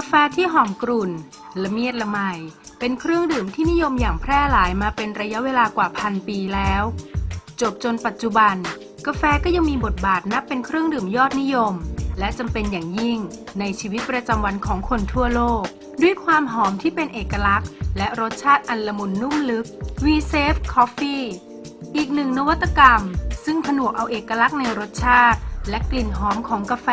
าแฟที่หอมกรุ่น ละเมียดละไม เป็นเครื่องดื่มที่นิยมอย่างแพร่หลายมาเป็นระยะเวลากว่าพันปีแล้ว จบจนปัจจุบัน กาแฟก็ยังมีบทบาทนับเป็นเครื่องดื่มยอดนิยม และจำเป็นอย่างยิ่งในชีวิตประจำวันของคนทั่วโลก ด้วยความหอมที่เป็นเอกลักษณ์ และรสชาติอันละมุนนุ่มลึก V Safe Coffee อีกหนึ่งนวัตกรรม ซึ่งผนวกเอาเอกลักษณ์ในรสชาติ และกลิ่นหอมของกาแฟ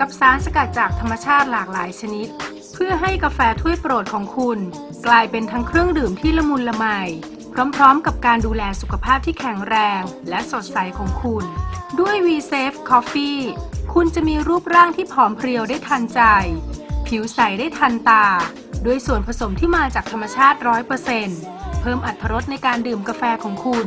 กับสารสกัดจากธรรมชาติหลากหลายชนิด เพื่อให้กาแฟถ้วยโปรดของคุณ กลายเป็นทั้งเครื่องดื่มที่ละมุนละไม พร้อมๆ กับการดูแลสุขภาพที่แข็งแรง และสดใสของคุณ ด้วย V Safe Coffee คุณจะมีรูปร่างที่ผอมเพรียวได้ทันใจ ผิวใสได้ทันตา ด้วยส่วนผสมที่มาจากธรรมชาติ 100%เเพิ่มอรรรสในการดื่มกาแฟของคุณ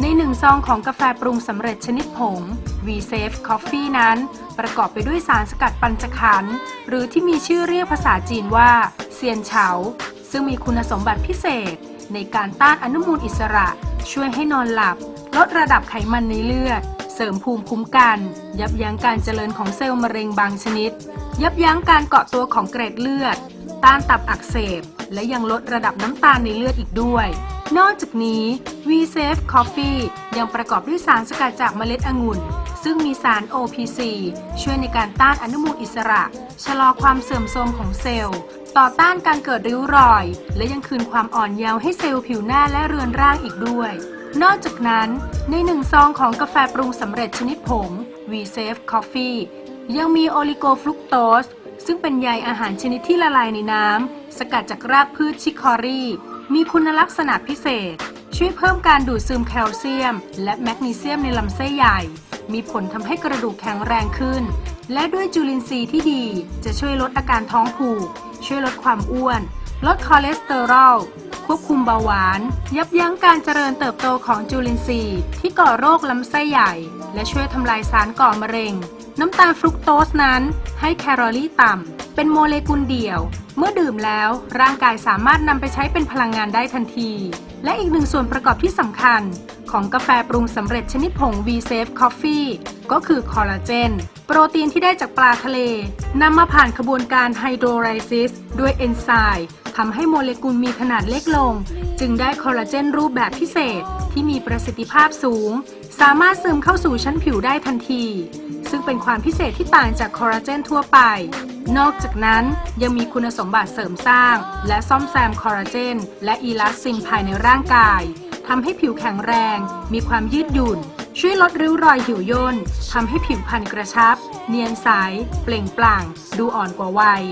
ในหนึ่งซองของกาแฟปรุงสำเร็จชนิดผง V Safe Coffee นั้น ประกอบไปด้วยสารสกัดปัญจขันธ์หรือที่มีชื่อเรียกภาษาจีนว่าเซียนเฉา ซึ่งมีคุณสมบัติพิเศษ ในการต้านอนุมูลอิสระ ช่วยให้นอนหลับ ลดระดับไขมันในเลือด เสริมภูมิคุ้มกัน ยับยั้งการเจริญของเซลล์มะเร็งบางชนิด ยับยั้งการเกาะตัวของเกร็ดเลือด ต้านตับอักเสบ และยังลดระดับน้ำตาลในเลือดอีกด้วย นอกจากนี้ V Safe Coffee ยังประกอบด้วยสารสกัดจากเมล็ดองุ่น ซึ่งมีสาร OPC ช่วยในการต้านอนุมูลอิสระ ชะลอความเสื่อมโทรมของเซลล์ ต่อต้านการเกิดริ้วรอย และยังคืนความอ่อนเยาว์ให้เซลล์ผิวหน้าและเรือนร่างอีกด้วย นอกจากนั้น ในหนึ่งซองของกาแฟปรุงสำเร็จชนิดผง V Safe Coffee ยังมีโอลิโกฟรุกโตส ซึ่งเป็นใยอาหารชนิดที่ละลายในน้ำ สกัดจากรากพืชชิคอรี่มีคุณลักษณะพิเศษ ช่วยเพิ่มการดูดซึมแคลเซียม และแมกนีเซียมในลำไส้ใหญ่ มีผลทำให้กระดูกแข็งแรงขึ้น และด้วยจุลินทรีย์ที่ดี จะช่วยลดอาการท้องผูก ช่วยลดความอ้วน ลดคอเลสเตอรอลควบคุมเบาหวาน ยับยั้งการเจริญเติบโตของจุลินทรีย์ ที่ก่อโรคลำไส้ใหญ่ และช่วยทำลายสารก่อมะเร็ง น้ำตาลฟรุกโตสนั้นให้แคลอรี่ต่ำ เป็นโมเลกุลเดี่ยว เมื่อดื่มแล้วร่างกายสามารถนำไปใช้เป็นพลังงานได้ทันที และอีกหนึ่งส่วนประกอบที่สำคัญ ของกาแฟปรุงสำเร็จชนิดผง V Safe Coffee ก็คือคอลลาเจน โปรตีนที่ได้จากปลาทะเล นำมาผ่านขบวนการไฮโดรไลซิสด้วยเอนไซม์ ทำให้โมเลกุลมีขนาดเล็กลง จึงได้คอลลาเจนรูปแบบพิเศษที่มีประสิทธิภาพสูง สามารถซึมเข้าสู่ชั้นผิวได้ทันที ซึ่งเป็นความพิเศษที่ต่างจากคอลลาเจนทั่วไป นอกจากนั้นยังมีคุณสมบัติเสริมสร้าง และซ่อมแซมคอลลาเจน และอีลาสซินภายในร่างกายทำให้ผิวแข็งแรง มีความยืดหยุ่น ช่วยลดริ้วรอยหิวย่นทำให้ผิวพรรณกระชับ เนียนใส เปล่งปลั่ง ดูอ่อนกว่าวัย